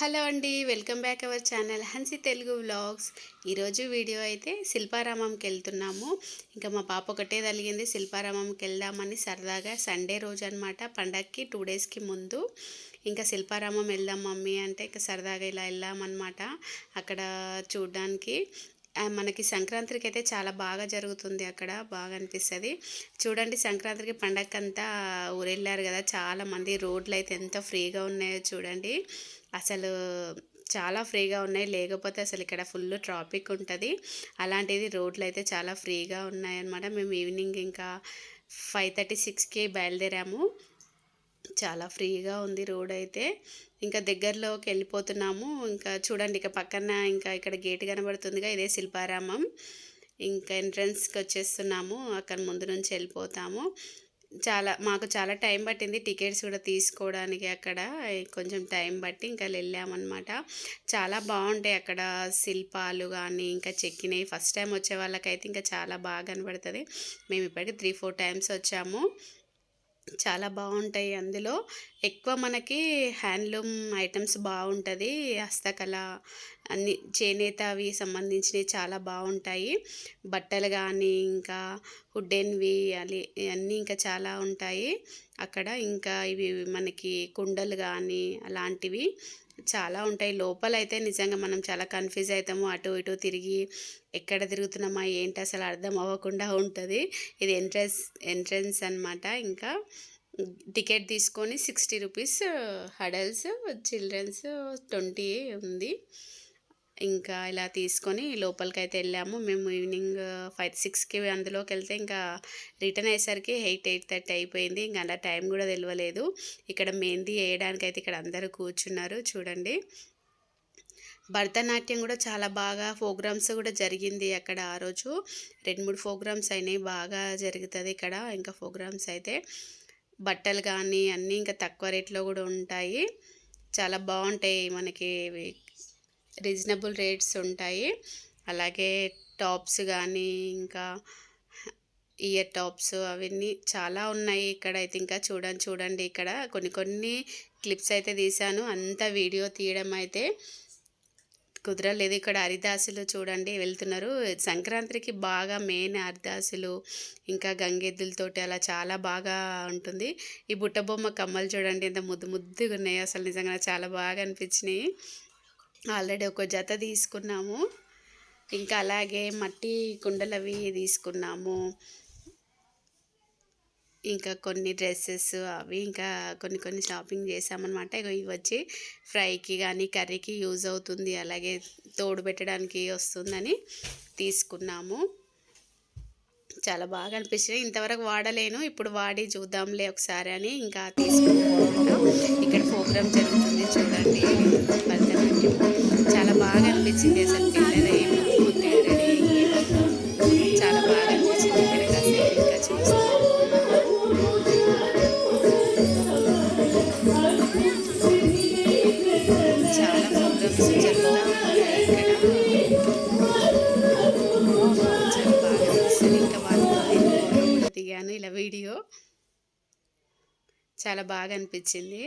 Hello అండి welcome back our channel Hansi Telugu vlogs. ఈరోజు video అయితే శిల్పారామంకి వెళ్తున్నాము. ఇంకా మా పాప ఒకటే తలిగింది శిల్పారామంకి వెళ్దామని సరదాగా సండే రోజు అనమాట పండగకి టూ డేస్కి ముందు ఇంకా శిల్పారామం వెళ్దాం మమ్మీ అంటే ఇంకా సరదాగా ఇలా వెళ్ళామన్నమాట అక్కడ చూడడానికి మనకి సంక్రాంతికి అయితే చాలా బాగా జరుగుతుంది అక్కడ. బాగా అనిపిస్తుంది చూడండి సంక్రాంతికి పండగకంతా ఊరెళ్ళారు కదా. చాలా మంది రోడ్లు అయితే ఎంత ఫ్రీగా ఉన్నాయో చూడండి. అసలు చాలా ఫ్రీగా ఉన్నాయి. లేకపోతే అసలు ఇక్కడ ఫుల్ ట్రాఫిక్ ఉంటుంది. అలాంటిది రోడ్లు అయితే చాలా ఫ్రీగా ఉన్నాయన్నమాట. మేము ఈవినింగ్ ఇంకా ఫైవ్ థర్టీ సిక్స్కి బయలుదేరాము. చాలా ఫ్రీగా ఉంది రోడ్ అయితే. ఇంకా దగ్గరలోకి వెళ్ళిపోతున్నాము. ఇంకా చూడండి ఇక పక్కన ఇంకా ఇక్కడ గేట్ కనబడుతుందిగా ఇదే శిల్పారామం. ఇంకా ఎంట్రన్స్కి వచ్చేస్తున్నాము అక్కడ ముందు నుంచి వెళ్ళిపోతాము. చాలా మాకు చాలా టైం పట్టింది టికెట్స్ కూడా తీసుకోవడానికి అక్కడ. కొంచెం టైం బట్టి ఇంకా వెళ్ళామన్నమాట. చాలా బాగుంటాయి అక్కడ శిల్పాలు కానీ ఇంకా చెక్కినవి. ఫస్ట్ టైం వచ్చే వాళ్ళకైతే ఇంకా చాలా బాగా కనబడుతుంది. మేము ఇప్పటికీ త్రీ ఫోర్ టైమ్స్ వచ్చాము. చాలా బాగుంటాయి. అందులో ఎక్కువ మనకి హ్యాండ్లూమ్ ఐటమ్స్ బాగుంటుంది. హస్తకళ అన్ని చేనేత అవి సంబంధించినవి చాలా బాగుంటాయి. బట్టలు కానీ ఇంకా హుడ్డెన్వి అది అన్నీ ఇంకా చాలా ఉంటాయి. అక్కడ ఇంకా ఇవి మనకి కుండలు కానీ అలాంటివి చాలా ఉంటాయి. లోపల అయితే నిజంగా మనం చాలా కన్ఫ్యూజ్ అవుతాము అటు ఇటు తిరిగి ఎక్కడ తిరుగుతున్నామా ఏంటి అసలు అర్థం అవ్వకుండా ఉంటుంది. ఇది ఎంట్రన్స్ ఎంట్రన్స్ అనమాట ఇంకా టికెట్ తీసుకొని sixty rupees adults children's twenty ఉంది. ఇంకా ఇలా తీసుకొని లోపలికి అయితే వెళ్ళాము. మేము ఈవినింగ్ ఫైవ్ సిక్స్కి అందులోకి వెళ్తే ఇంకా రిటర్న్ అయ్యేసరికి ఎయిట్ ఎయిట్ థర్టీ అయిపోయింది. ఇంకా అలా టైం కూడా తెలియలేదు ఇక్కడ మెహందీ వేయడానికి అయితే ఇక్కడ అందరూ కూర్చున్నారు. చూడండి. భరతనాట్యం కూడా చాలా బాగా ప్రోగ్రామ్స్ కూడా జరిగింది అక్కడ ఆ రోజు. రెండు మూడు ప్రోగ్రామ్స్ అయినాయి. బాగా జరుగుతుంది ఇక్కడ ఇంకా ప్రోగ్రామ్స్ అయితే. బట్టలు కానీ అన్నీ ఇంకా తక్కువ రేట్లో కూడా ఉంటాయి. చాలా బాగుంటాయి మనకి రీజనబుల్ రేట్స్ ఉంటాయి. అలాగే టాప్స్ కానీ ఇంకా ఇయర్ టాప్స్ అవన్నీ చాలా ఉన్నాయి ఇక్కడ అయితే ఇంకా చూడండి చూడండి ఇక్కడ కొన్ని కొన్ని క్లిప్స్ అయితే తీశాను. అంత వీడియో తీయడం అయితే కుదరలేదు. ఇక్కడ హరిదాసులు చూడండి వెళ్తున్నారు. సంక్రాంతికి బాగా మెయిన్ హరిదాసులు ఇంకా గంగెద్దులతోటి అలా చాలా బాగా ఉంటుంది. ఈ బుట్టబొమ్మ కమ్మలు చూడండి ఎంత ముద్దు ముద్దుగా ఉన్నాయి. అసలు నిజంగా చాలా బాగా అనిపించినాయి. ఆల్రెడీ ఒక జత తీసుకున్నాము. ఇంకా అలాగే మట్టి కుండలవి తీసుకున్నాము. ఇంకా కొన్ని డ్రెస్సెస్ అవి ఇంకా కొన్ని కొన్ని షాపింగ్ చేసామన్నమాట ఇగో ఇవి వచ్చి ఫ్రైకి కానీ కర్రీకి యూజ్ అవుతుంది. అలాగే తోడు పెట్టడానికి వస్తుందని తీసుకున్నాము. చాలా బాగా అనిపించింది. ఇంతవరకు వాడలేను. ఇప్పుడు వాడి చూద్దాంలే ఒకసారి అని ఇంకా తీసుకున్నాను ఇక్కడ ప్రోగ్రామ్ జరుగుతుంది చూడండి. అసలు ఇంకా వాళ్ళతో కూడా దిగాను ఇలా వీడియో చాలా బాగా అనిపించింది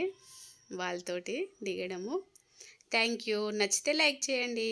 వాళ్ళతోటి దిగడము. థ్యాంక్ యూ నచ్చితే లైక్ చేయండి.